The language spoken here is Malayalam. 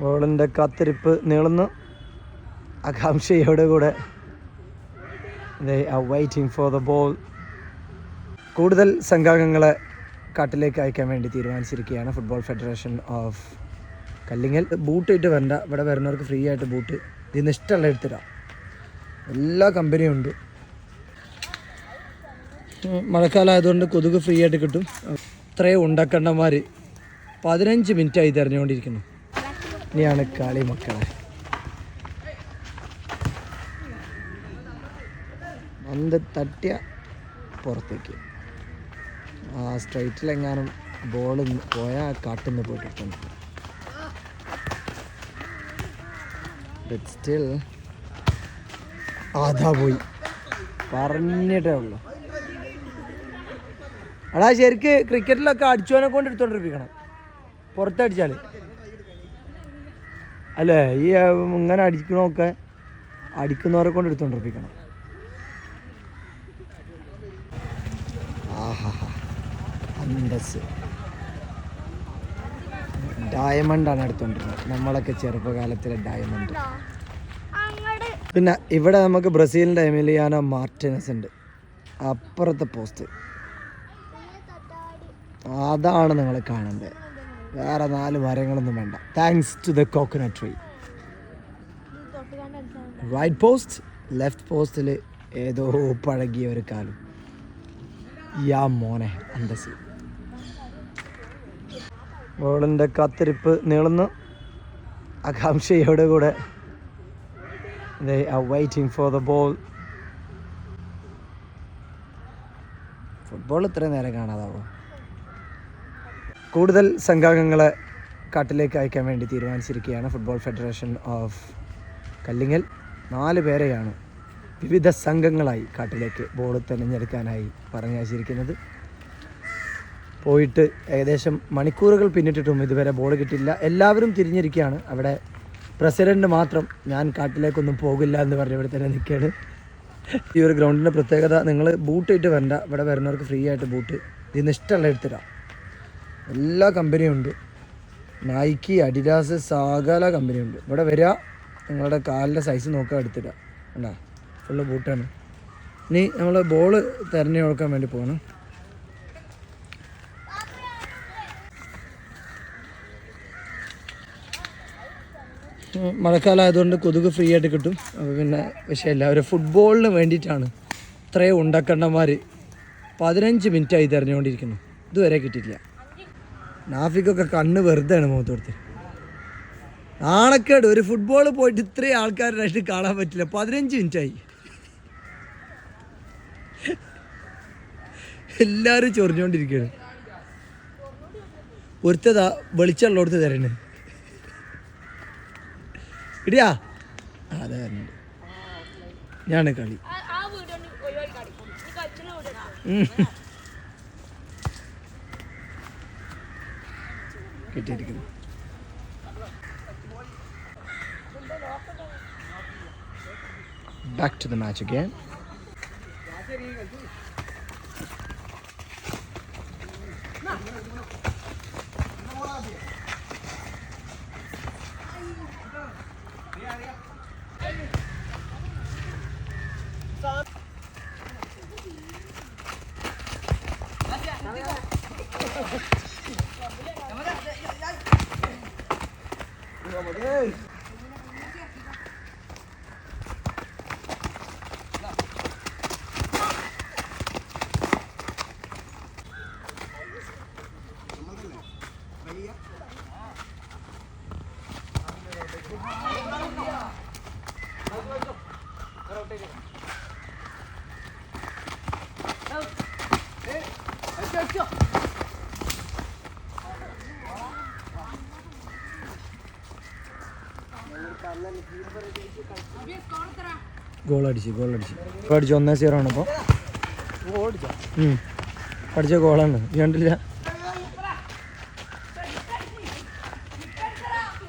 ബോളിന്റെ കാത്തിരിപ്പ് നീളുന്നു. ആകാംക്ഷയോടെ കൂടെ they are waiting for the ball കൂടുതൽ സംഘാംഗങ്ങളെ കാട്ടിലേക്ക് അയക്കാൻ വേണ്ടി തീരുമാനിച്ചിരിക്കുകയാണ് football federation of Kallingal boot ഇട്ട് വരണ്ട. ഇവിടെ വരുന്നവർക്ക് ഫ്രീ ആയിട്ട് ബൂട്ട് ഇതിന് ഇഷ്ടമുള്ള എടുത്തിടാം. എല്ലാ കമ്പനിയും ഉണ്ട്. മഴക്കാലം ആയതുകൊണ്ട് കൊതുക് ഫ്രീ ആയിട്ട് കിട്ടും. ഇത്രയും ഉണ്ടക്കണ്ടന്മാർ പതിനഞ്ച് മിനിറ്റായി തിരഞ്ഞുകൊണ്ടിരിക്കുന്നു. ഇനിയാണ് കാളി മക്കളെ. പന്ത് തട്ടിയ പുറത്തേക്ക്. ആ സ്ട്രൈറ്റിലെങ്ങാനും ബോൾ പോയാൽ കാട്ടിൽ പോയിട്ടുണ്ട്. ബട്ട് സ്റ്റിൽ അതാ പോയി. പറഞ്ഞിട്ടേ ഉള്ളൂ. അടാ ശരിക്ക് ക്രിക്കറ്റിലൊക്കെ അടിച്ചോനെ കൊണ്ട് എടുത്തോണ്ടിരിക്കണം പുറത്തടിച്ചാൽ അല്ലേ? ഈ ഇങ്ങനെ അടിക്കണമൊക്കെ അടിക്കുന്നവരെ കൊണ്ട് എടുത്തോണ്ടിരിക്കണം ആഹാ അന്തസ്. ഡയമണ്ടാണ് എടുത്തോണ്ടിരുന്നത് നമ്മളൊക്കെ ചെറുപ്പകാലത്തിലെ ഡയമണ്ട് പിന്നെ ഇവിടെ നമുക്ക് ബ്രസീലിന്റെ എമിലിയാനോ മാർട്ടിനസ് ഉണ്ട്. അപ്പുറത്തെ പോസ്റ്റ് അതാണ് നിങ്ങൾ കാണേണ്ടത് വേറെ നാല് മരങ്ങളൊന്നും വേണ്ട. Thanks to the coconut tree right post left പോസ്റ്റിൽ ഏതോ പഴകിയ ഒരു കാലം. യാ മോനെ അന്തസി മോളിന്റെ കാത്തിരിപ്പ് നീളുന്നു. ആകാംക്ഷയോടെ കൂടെ they are waiting for the ball football ഇത്രയും നേരം കാണാതാവോ? കൂടുതൽ സംഘാംഗങ്ങളെ കാട്ടിലേക്ക് അയക്കാൻ വേണ്ടി തീരുമാനിച്ചിരിക്കുകയാണ് ഫുട്ബോൾ ഫെഡറേഷൻ ഓഫ് കല്ലിങ്ങൽ. നാല് പേരെയാണ് വിവിധ സംഘങ്ങളായി കാട്ടിലേക്ക് ബോൾ തെരഞ്ഞെടുക്കാനായി പറഞ്ഞയച്ചിരിക്കുന്നത്. പോയിട്ട് ഏകദേശം മണിക്കൂറുകൾ പിന്നിട്ടിട്ടും ഇതുവരെ ബോൾ കിട്ടില്ല എല്ലാവരും തിരിഞ്ഞിരിക്കുകയാണ്. അവിടെ പ്രസിഡന്റ് മാത്രം ഞാൻ കാട്ടിലേക്കൊന്നും പോകില്ല എന്ന് പറഞ്ഞ് ഇവിടെ തന്നെ നിൽക്കുകയാണ്. ഈ ഒരു ഗ്രൗണ്ടിന്റെ പ്രത്യേകത നിങ്ങൾ ബൂട്ട് ഇട്ട് വരണ്ട. ഇവിടെ വരുന്നവർക്ക് ഫ്രീ ആയിട്ട് ബൂട്ട് ഇതിന് ഇഷ്ടമുള്ള എടുത്തിടാം. എല്ലാ കമ്പനിയും ഉണ്ട്. നൈക്കി അഡിഡാസ് സാഗല കമ്പനിയുണ്ട് ഇവിടെ വരിക നിങ്ങളുടെ കാലിന്റെ സൈസ് നോക്കുക എടുത്തില്ല അല്ല ഫുള്ള് ബൂട്ടാണ് ഇനി നമ്മൾ ബോൾ തിരഞ്ഞു കൊടുക്കാൻ വേണ്ടി പോകണം മഴക്കാലം ആയതുകൊണ്ട് കൊതുക് ഫ്രീ ആയിട്ട് കിട്ടും. അപ്പോൾ പിന്നെ വിഷയമില്ല. അവർ ഫുട്ബോളിന് വേണ്ടിയിട്ടാണ് ഇത്രയും ഉണ്ടക്കണ്ണന്മാർ പതിനഞ്ച് മിനിറ്റായി തിരഞ്ഞുകൊണ്ടിരിക്കുന്നു. ഇതുവരെ കിട്ടിയിട്ടില്ല. നാഫിക്കൊക്കെ കണ്ണ് വെറുതെയാണ് മുഖത്ത് കൊടുത്ത്. നാണക്കേട് ഒരു ഫുട്ബോൾ പോയിട്ട് ഇത്രയും ആൾക്കാരായിട്ട് കാണാൻ പറ്റില്ല. പതിനഞ്ച് മിനിറ്റായി. എല്ലാവരും ചൊറിഞ്ഞുകൊണ്ടിരിക്കുകയാണ് ഒരുത്തതാ വെളിച്ചുള്ളടത്ത് തരണേ. ഇടിയാ. അതെ ഞാൻ കളി. ഉം. കിട്ടിയിരിക്കുന്നു Back to the match again. Goal അടിച്ച് ഗോൾ അടിച്ച് ഇപ്പോൾ അടിച്ച്. ഒന്നേ സീറോ ആണ് ഇപ്പോൾ അടിച്ച? ഗോളാണ് കണ്ടില്ല.